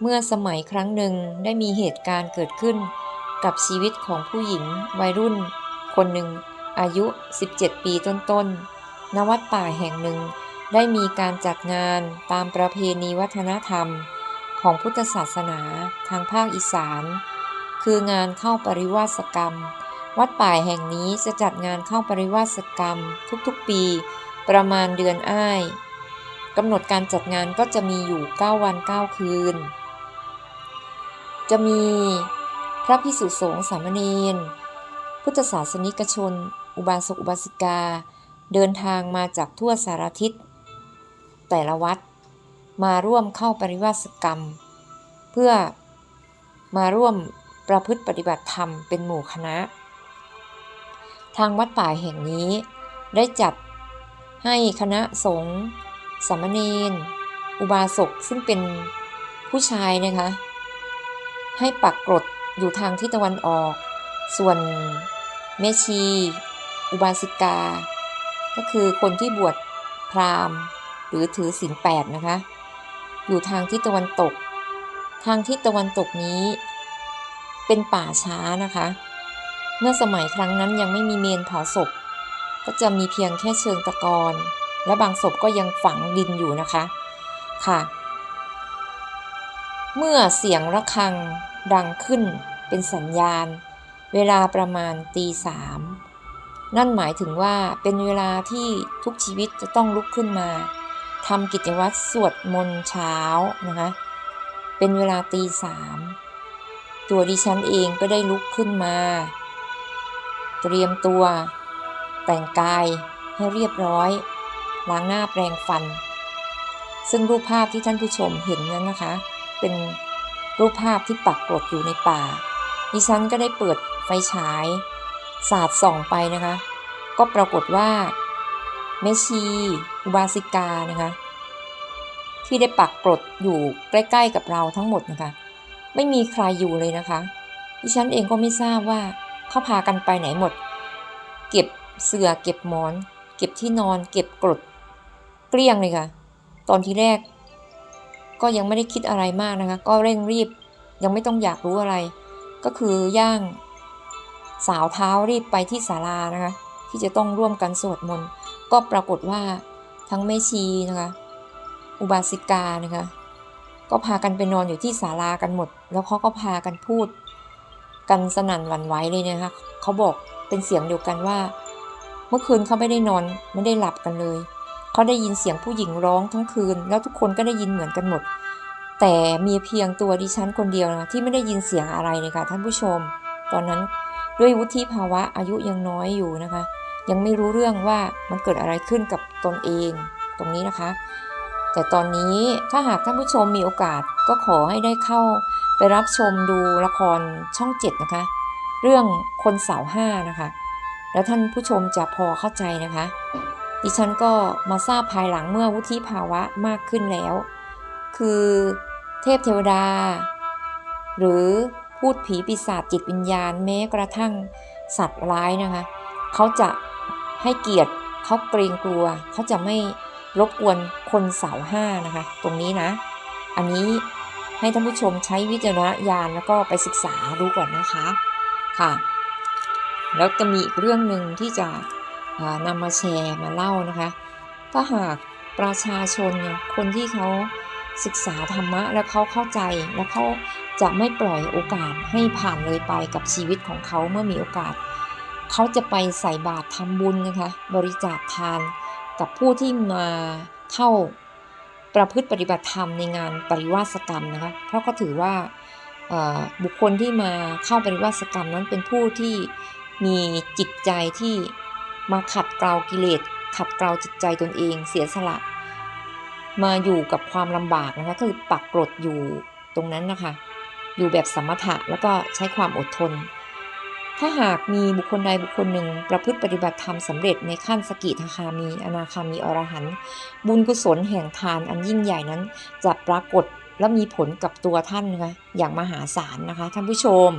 เมื่อสมัยครั้งหนึ่งได้มีเหตุการณ์เกิดขึ้น กับชีวิตของผู้หญิงวัยรุ่น คนหนึ่งอายุ 17 ปีต้นๆณวัดป่าแห่งหนึ่งได้มีการจัดงานตามประเพณีวัฒนธรรม ของพุทธศาสนาทางภาคอีสาน คืองานเข้าปริวาสกรรม วัดป่าแห่งนี้จะจัดงานเข้าปริวาสกรรม ทุกๆปี ประมาณเดือนอ้ายกำหนดการจัดงานก็จะมีอยู่ 9 วัน 9 คืน จะมีพระพิสุสงฆ์สามเณรพุทธศาสนิกชน อุบาสกอุบาสิกา เดินทางมาจากทั่วสารทิศ แต่ละวัดมาร่วมเข้าปริวาสกรรม เพื่อมาร่วมประพฤติปฏิบัติธรรมเป็นหมู่คณะ ทางวัดป่าแห่งนี้ได้จัดให้คณะสงฆ์สามเณรอุบาสกซึ่งเป็นผู้ชายนะคะ ให้ปักกรดอยู่ทางทิศตะวันออก ส่วนแม่ชี อุบาสิกา ก็คือคนที่บวชพราหมณ์ หรือถือศีลแปดนะคะ อยู่ทางทิศตะวันตก ทางทิศตะวันตกนี้ เป็นป่าช้านะคะ เมื่อสมัยครั้งนั้นยังไม่มีเมนเผาศพ ก็จะมีเพียงแค่เชิงตะกอนและบางศพก็ยังฝังดินอยู่นะคะ ค่ะ เมื่อเสียงระฆัง ดังขึ้นเป็นสัญญาณ เวลาประมาณตีสามนั่นหมายถึงว่าเป็นเวลาที่ทุกชีวิตจะต้องลุกขึ้นมาทำกิจวัตรสวดมนต์เช้านะคะเป็นเวลาตีสามตัวดิฉันเองก็ได้ลุกขึ้นมา เตรียมตัว แต่งกายให้เรียบร้อย ล้างหน้าแปรงฟัน ซึ่งรูปภาพที่ท่านผู้ชมเห็นนั้นนะคะ เป็น รูปภาพที่ปักกรดอยู่ในป่า ดิฉันก็ได้เปิดไฟฉาย สาดส่องไปนะคะ ก็ปรากฏว่าแม่ชีอุบาสิกานะคะ ที่ได้ปักกรดอยู่ใกล้ ๆ กับเราทั้งหมดนะคะ ไม่มีใครอยู่เลยนะคะ ดิฉันเองก็ไม่ทราบว่าเขาพากันไปไหนหมด เก็บเสือเก็บหมอน เก็บที่นอน เก็บกรดเกลี้ยงเลยค่ะ ตอนที่แรก ก็ยังไม่ได้คิดอะไรมากนะคะ ก็เร่งรีบยังไม่ต้องอยากรู้อะไร ก็คือย่างสาวเท้ารีบไปที่ศาลานะคะ ที่จะต้องร่วมกันสวดมนต์ก็ปรากฏว่าทั้งแม่ชีนะคะ อุบาสิกานะคะ ก็พากันไปนอนอยู่ที่ศาลากันหมด แล้วเขาก็พากันพูด กันสนั่นหวั่นไหวเลยนะคะเขาบอกเป็นเสียงเดียวกันว่า เมื่อคืนเขาไม่ได้นอนไม่ได้หลับกันเลย เขาได้ยินเสียงผู้หญิงร้องทั้งคืน แล้วทุกคนก็ได้ยินเหมือนกันหมด แต่มีเพียงตัวดิฉันคนเดียวนะที่ไม่ได้ยินเสียงอะไรเลยค่ะท่านผู้ชม ตอนนั้นด้วยวุฒิภาวะอายุยังน้อยอยู่นะคะ ยังไม่รู้เรื่องว่ามันเกิดอะไรขึ้นกับตนเองตรงนี้นะคะ แต่ตอนนี้ถ้าหากท่านผู้ชมมีโอกาสก็ขอให้ได้เข้าไปรับชมดูละครช่องเจ็ดนะคะ เรื่องคนเสาห้านะคะ แล้วท่านผู้ชมจะพอเข้าใจนะคะ ดิฉันก็มาทราบภายหลังเมื่อวุฒิภาวะมากขึ้นแล้ว คือเทพเทวดา หรือพูดผีปีศาจจิตวิญญาณแม้กระทั่งสัตว์ร้ายนะคะ เขาจะให้เกียรติเขาเกรงกลัว เขาจะไม่รบกวนคนเสาห้านะคะ ตรงนี้นะ อันนี้ให้ท่านผู้ชมใช้วิจารณญาณแล้วก็ไปศึกษาดูก่อนนะคะค่ะ แล้วจะมีอีกเรื่องหนึ่งที่จะ นำมาแชร์มาเล่านะคะ ถ้าหากประชาชนเนี่ยคนที่เขาศึกษาธรรมะแล้วเขาเข้าใจแล้วเขาจะไม่ปล่อยโอกาสให้ผ่านเลยไปกับชีวิตของเขาเมื่อมีโอกาส เขาจะไปใส่บาตรทำบุญนะคะ บริจาคทานกับผู้ที่มาเข้าประพฤติปฏิบัติธรรมในงานปริวาสกรรมนะคะ เพราะเขาถือว่าบุคคลที่มาเข้าปริวาสกรรมนั้นเป็นผู้ที่มีจิตใจที่ มาขัดเกลากิเลสขัดเกลาจิตใจตนเองเสียสละ มาอยู่กับความลำบากนะคะคือปักกรดอยู่ตรงนั้นนะคะ อยู่แบบสมถะแล้วก็ใช้ความอดทน ถ้าหากมีบุคคลใดบุคคลหนึ่งประพฤติปฏิบัติธรรมสำเร็จในขั้นสกิทาคามีอนาคามีอรหันต์บุญกุศลแห่งทานอันยิ่งใหญ่นั้นจะปรากฏและมีผลกับตัวท่านนะคะอย่างมหาศาลนะคะท่านผู้ชม